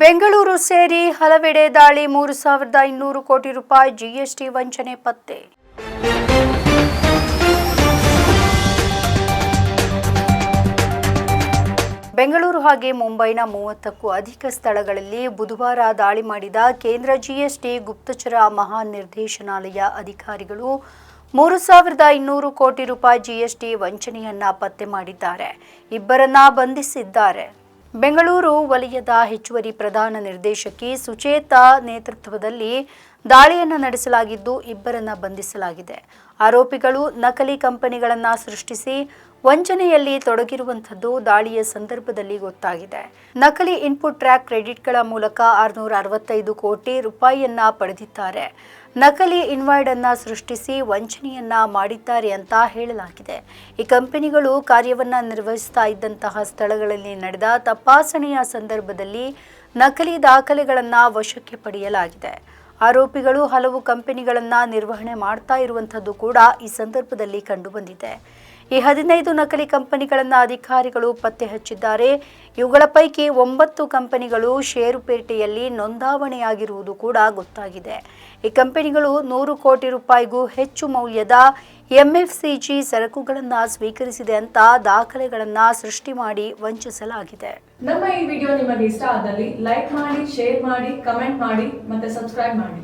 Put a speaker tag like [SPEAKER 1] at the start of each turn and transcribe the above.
[SPEAKER 1] ಬೆಂಗಳೂರು ಸೇರಿ ಹಲವೆಡೆ ದಾಳಿ, ಮೂರು ಸಾವಿರದ ಇನ್ನೂರು ಕೋಟಿ ರೂಪಾಯಿ ಜಿಎಸ್ಟಿ ವಂಚನೆ ಪತ್ತೆ. ಬೆಂಗಳೂರು ಹಾಗೆ ಮುಂಬೈನ ಮೂವತ್ತಕ್ಕೂ ಅಧಿಕ ಸ್ಥಳಗಳಲ್ಲಿ ಬುಧವಾರ ದಾಳಿ ಮಾಡಿದ ಕೇಂದ್ರ ಜಿಎಸ್ಟಿ ಗುಪ್ತಚರ ಮಹಾನಿರ್ದೇಶನಾಲಯ ಅಧಿಕಾರಿಗಳು, ಮೂರು ಸಾವಿರದ ಇನ್ನೂರು ಕೋಟಿ ರೂಪಾಯಿ ಜಿಎಸ್ಟಿ ವಂಚನೆಯನ್ನ ಪತ್ತೆ ಮಾಡಿದ್ದಾರೆ. ಇಬ್ಬರನ್ನ ಬಂಧಿಸಿದ್ದಾರೆ. ಬೆಂಗಳೂರು ವಲಯದ ಹೆಚ್ಚುವರಿ ಪ್ರಧಾನ ನಿರ್ದೇಶಕಿ ಸುಚೇತಾ ನೇತೃತ್ವದಲ್ಲಿ ದಾಳಿಯನ್ನು ನಡೆಸಲಾಗಿದ್ದು ಇಬ್ಬರನ್ನ ಬಂಧಿಸಲಾಗಿದೆ. ಆರೋಪಿಗಳು ನಕಲಿ ಕಂಪನಿಗಳನ್ನು ಸೃಷ್ಟಿಸಿ ವಂಚನೆಯಲ್ಲಿ ತೊಡಗಿರುವಂಥದ್ದು ದಾಳಿಯ ಸಂದರ್ಭದಲ್ಲಿ ಗೊತ್ತಾಗಿದೆ. ನಕಲಿ ಇನ್ಪುಟ್ ಟ್ರ್ಯಾಕ್ ಕ್ರೆಡಿಟ್ಗಳ ಮೂಲಕ ಆರುನೂರ ಅರವತ್ತೈದು ಕೋಟಿ ರೂಪಾಯಿಯನ್ನ ಪಡೆದಿದ್ದಾರೆ. ನಕಲಿ ಇನ್ವಾಯ್ಡ್ ಅನ್ನ ಸೃಷ್ಟಿಸಿ ವಂಚನೆಯನ್ನ ಮಾಡಿದ್ದಾರೆ ಅಂತ ಹೇಳಲಾಗಿದೆ. ಈ ಕಂಪನಿಗಳು ಕಾರ್ಯವನ್ನ ನಿರ್ವಹಿಸ್ತಾ ಇದ್ದಂತಹ ಸ್ಥಳಗಳಲ್ಲಿ ನಡೆದ ತಪಾಸಣೆಯ ಸಂದರ್ಭದಲ್ಲಿ ನಕಲಿ ದಾಖಲೆಗಳನ್ನ ವಶಕ್ಕೆ ಪಡೆಯಲಾಗಿದೆ. ಆರೋಪಿಗಳು ಹಲವು ಕಂಪನಿಗಳನ್ನ ನಿರ್ವಹಣೆ ಮಾಡ್ತಾ ಇರುವಂಥದ್ದು ಕೂಡ ಈ ಸಂದರ್ಭದಲ್ಲಿ ಕಂಡುಬಂದಿದೆ. ಈ ಹದಿನೈದು ನಕಲಿ ಕಂಪನಿಗಳನ್ನು ಅಧಿಕಾರಿಗಳು ಪತ್ತೆ ಹಚ್ಚಿದ್ದಾರೆ. ಇವುಗಳ ಪೈಕಿ ಒಂಬತ್ತು ಕಂಪನಿಗಳು ಷೇರುಪೇಟೆಯಲ್ಲಿ ನೋಂದಾವಣೆಯಾಗಿರುವುದು ಕೂಡ ಗೊತ್ತಾಗಿದೆ. ಈ ಕಂಪನಿಗಳು ನೂರು ಕೋಟಿ ರೂಪಾಯಿಗೂ ಹೆಚ್ಚು ಮೌಲ್ಯದ ಎಂಎಫ್ಸಿಜಿ ಸರಕುಗಳನ್ನು ಸ್ವೀಕರಿಸಿದೆ ಅಂತ ದಾಖಲೆಗಳನ್ನು ಸೃಷ್ಟಿ ಮಾಡಿ ವಂಚಿಸಲಾಗಿದೆ.
[SPEAKER 2] ನಮ್ಮ ಈ ವಿಡಿಯೋ ನಿಮಗೆ ಇಷ್ಟ ಆದಲ್ಲಿ ಲೈಕ್ ಮಾಡಿ, ಶೇರ್ ಮಾಡಿ, ಕಮೆಂಟ್ ಮಾಡಿ ಮತ್ತೆ ಸಬ್ಸ್ಕ್ರೈಬ್ ಮಾಡಿ.